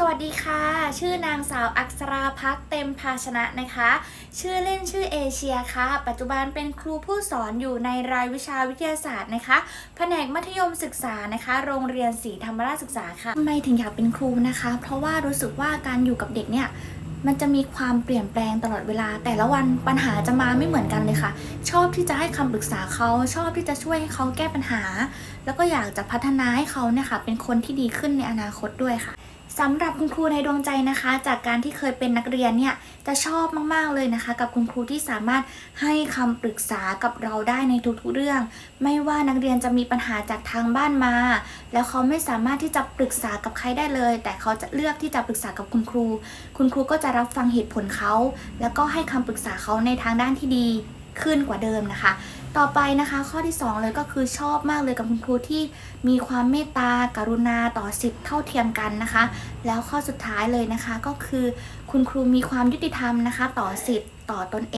สวัสดีค่ะ ชื่อนางสาวอักษราพักเต็มภาชนะนะคะ ชื่อเล่นชื่อเอเชียค่ะ ปัจจุบันเป็นครูผู้สอนอยู่ในรายวิชาวิทยาศาสตร์นะคะ แผนกมัธยมศึกษานะคะ โรงเรียนศรีธรรมราชศึกษาค่ะทำไมถึงอยากเป็นครูนะคะ เพราะว่ารู้สึกว่าการอยู่กับเด็กเนี่ยมันจะมีความเปลี่ยนแปลงตลอดเวลา แต่ละวันปัญหาจะมาไม่เหมือนกันเลยค่ะ ชอบที่จะให้คำปรึกษาเขาชอบที่จะช่วยให้เขาแก้ปัญหา แล้วก็อยากจะพัฒนาให้เขาเนี่ยค่ะเป็นคนที่ดีขึ้นในอนาคตด้วยค่ะ สำหรับคุณครูในดวงใจนะคะ จากการที่เคยเป็นนักเรียนเนี่ยจะชอบมากๆเลยนะคะ กับคุณครูที่สามารถให้คำปรึกษากับเราได้ในทุกๆเรื่อง ไม่ว่านักเรียนจะมีปัญหาจากทางบ้านมา แล้วเขาไม่สามารถที่จะปรึกษากับใครได้เลย แต่เขาจะเลือกที่จะปรึกษากับคุณครู คุณครูก็จะรับฟังเหตุผลเขา แล้วก็ให้คำปรึกษาเขาในทางด้านที่ดีขึ้นกว่าเดิมนะคะ ต่อไปนะคะข้อที่ 2 เลยก็คือชอบมากเลยกับคุณครูที่มีความเมตตากรุณาต่อสิทธิ์เท่าเทียมกันนะคะ แล้วข้อสุดท้ายเลยนะคะก็คือ คุณครูมีความยุติธรรมนะคะ ต่อสิทธิ์ต่อตนเอง